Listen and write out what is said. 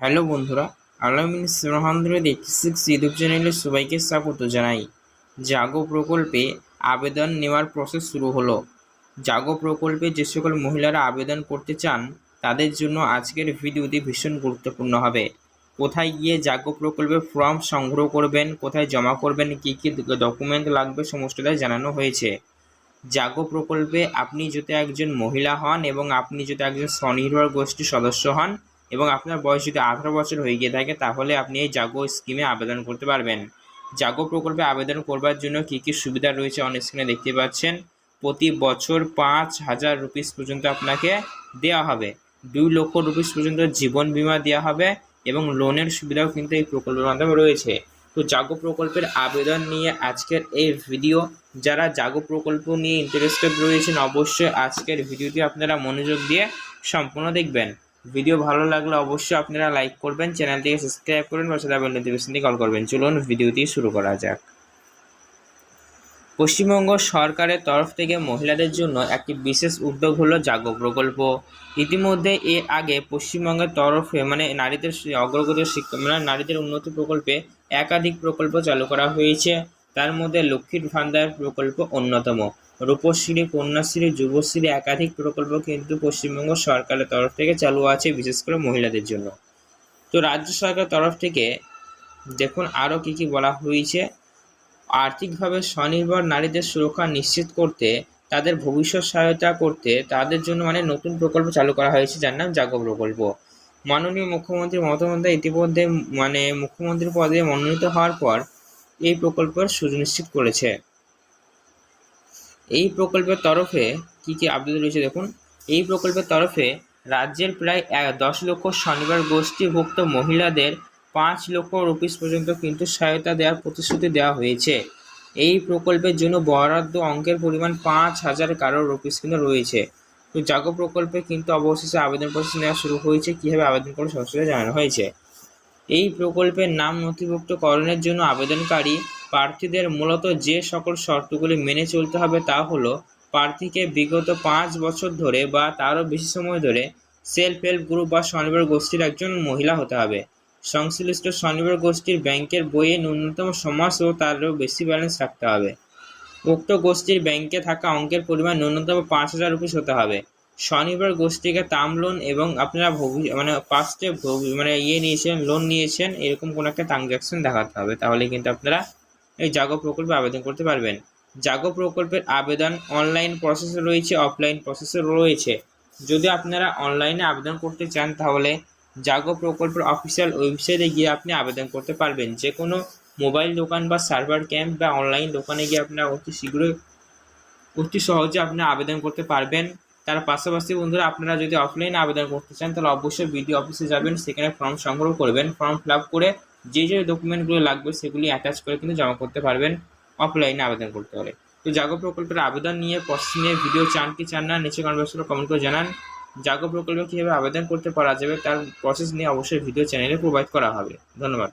Hello বন্ধুরা, Alamin seven hundred eighty six YouTube চ্যানেলে সবাইকে স্বাগত জানাই। জাগো প্রকল্পে আবেদন নেওয়ার প্রসেস শুরু হলো। জাগো প্রকল্পে যে সকল মহিলারা আবেদন করতে চান, তাদের জন্য আজকের ভিডিওটি ভীষণ গুরুত্বপূর্ণ হবে। কোথায় গিয়ে জাগো প্রকল্পে ফর্ম সংগ্রহ করবেন, কোথায় জমা করবেন, কী কী ডকুমেন্ট লাগবে সমস্তটাই জানানো হয়েছে। জাগো প্রকল্পে আপনি যদি একজন মহিলা হন এবং আপনি যদি একজন স্বনির্ভর গোষ্ঠীর সদস্য হন এবং আপনার বয়স যদি আঠারো বছর হয়ে গিয়ে থাকে, তাহলে আপনি এই জাগো স্কিমে আবেদন করতে পারবেন। জাগো প্রকল্পে আবেদন করবার জন্য কী কী সুবিধা রয়েছে অন স্ক্রিনে দেখতে পাচ্ছেন? প্রতি বছর পাঁচ হাজার রুপিস পর্যন্ত আপনাকে দেওয়া হবে। দুই লক্ষ রুপিস পর্যন্ত জীবন বিমা দেওয়া হবে এবং লোনের সুবিধাও কিন্তু এই প্রকল্পের মাধ্যমে রয়েছে। তো জাগো প্রকল্পের আবেদন নিয়ে আজকের এই ভিডিও যারা জাগো প্রকল্প নিয়ে ইন্টারেস্টেড রয়েছেন, অবশ্যই আজকের ভিডিওটি আপনারা মনোযোগ দিয়ে সম্পূর্ণ দেখবেন। ভিডিও ভালো লাগলে অবশ্যই আপনারা লাইক করবেন, চ্যানেলটিকে সাবস্ক্রাইব করবেন পাশে থাকা নোটিফিকেশনটি কল করবেন। চলুন ভিডিওটি শুরু করা যাক। পশ্চিমবঙ্গ সরকারের তরফ থেকে মহিলাদের জন্য একটি বিশেষ উদ্যোগ হলো জাগো প্রকল্প। ইতিমধ্যে এর আগে পশ্চিমবঙ্গের তরফে মানে নারীদের সে- অগ্রগতি শিক্ষা মানে নারীদের উন্নতি প্রকল্পে একাধিক প্রকল্প চালু করা হয়েছে। তার মধ্যে লক্ষ্মীর ভান্ডার প্রকল্প অন্যতম। রূপশ্রী, কন্যাশ্রী, যুবশ্রী একাধিক প্রকল্প কিন্তু পশ্চিমবঙ্গ সরকারের তরফ থেকে চালু আছে, বিশেষ করে মহিলাদের জন্য। তো রাজ্য সরকারের তরফ থেকে দেখুন আরও কী কী বলা হয়েছে। আর্থিকভাবে স্বনির্ভর নারীদের সুরক্ষা নিশ্চিত করতে, তাদের ভবিষ্যৎ সহায়তা করতে, তাদের জন্য মানে নতুন প্রকল্প চালু করা হয়েছে। যার নাম জাগো প্রকল্প। মাননীয় মুখ্যমন্ত্রী মমতা বন্দ্যোপাধ্যায় ইতিমধ্যে মানে মুখ্যমন্ত্রী পদে মনোনীত হওয়ার পর এই প্রকল্পের সুনিশ্চিত করেছে। এই প্রকল্পের তরফে কি কি আপডেট রয়েছে দেখুন। এই প্রকল্পের তরফে রাজ্যের প্রায় দশ লক্ষ স্বনির্ভর গোষ্ঠীভুক্ত মহিলাদের পাঁচ লক্ষ রুপিস পর্যন্ত কিন্তু সহায়তা দেওয়ার প্রতিশ্রুতি দেওয়া হয়েছে। এই প্রকল্পের জন্য বরাদ্দ অঙ্কের পরিমাণ পাঁচ হাজার কারও রুপিস কিন্তু রয়েছে। তো জাগো প্রকল্পে কিন্তু অবশেষে আবেদন প্রসেস নেওয়া শুরু হয়েছে। কীভাবে আবেদন করে সংস্থাটা জানানো হয়েছে। এই প্রকল্পের নাম নথিভুক্তকরণের জন্য আবেদনকারী প্রার্থীদের মূলত যে সকল শর্তগুলি মেনে চলতে হবে তা হলো প্রার্থীকে বিগত পাঁচ বছর ধরে বা তারও বেশি সময় ধরে সেলফ হেল্প গ্রুপ বা স্বনির্ভর গোষ্ঠীর একজন মহিলা হতে হবে। সংশ্লিষ্ট স্বনির্ভর গোষ্ঠীর ব্যাংকের বইয়ে ন্যূনতম সমাস ও তারও বেশি ব্যালেন্স রাখতে হবে। উক্ত গোষ্ঠীর ব্যাংকে থাকা অঙ্কের পরিমাণ ন্যূনতম পাঁচ হাজার রুপিস হতে হবে। স্বনির্ভর গোষ্ঠীকে টার্ম লোন এবং আপনারা মানে পাস্টে মানে ইয়ে নিয়েছেন লোন নিয়েছেন, এরকম কোনো একটা ট্রানজ্যাকশন দেখাতে হবে। তাহলে কিন্তু আপনারা এই জাগো প্রকল্পে আবেদন করতে পারবেন। জাগো প্রকল্পের আবেদন অনলাইন প্রসেসে রয়েছে অফলাইন প্রসেসে রয়েছে। যদি আপনারা অনলাইনে আবেদন করতে চান, তাহলে জাগো প্রকল্পের অফিসিয়াল ওয়েবসাইটে গিয়ে আপনি আবেদন করতে পারবেন। যে কোনো মোবাইল দোকান বা সার্ভার ক্যাম্প বা অনলাইন দোকানে গিয়ে আপনারা অতি শীঘ্রই, অতি সহজে আপনি আবেদন করতে পারবেন। তার পাশাপাশি বন্ধুরা, আপনারা যদি অফলাইনে আবেদন করতে চান, তাহলে অবশ্যই বিডিও অফিসে যাবেন, সেখানে ফর্ম সংগ্রহ করবেন ফর্ম ফিল আপ করে যে যে ডকুমেন্টগুলো লাগবে সেগুলি অ্যাটাচ করে কিন্তু জমা করতে পারবেন অফলাইনে আবেদন করতে হলে। তো জাগো প্রকল্পের আবেদন নিয়ে পশ্চিমে ভিডিও চান কি চান না, নিচে বক্সে কমেন্ট করে জানান। জাগো প্রকল্পে কীভাবে আবেদন করতে পারা যাবে, তার প্রসেস নিয়ে অবশ্যই ভিডিও চ্যানেলে প্রোভাইড করা হবে। ধন্যবাদ।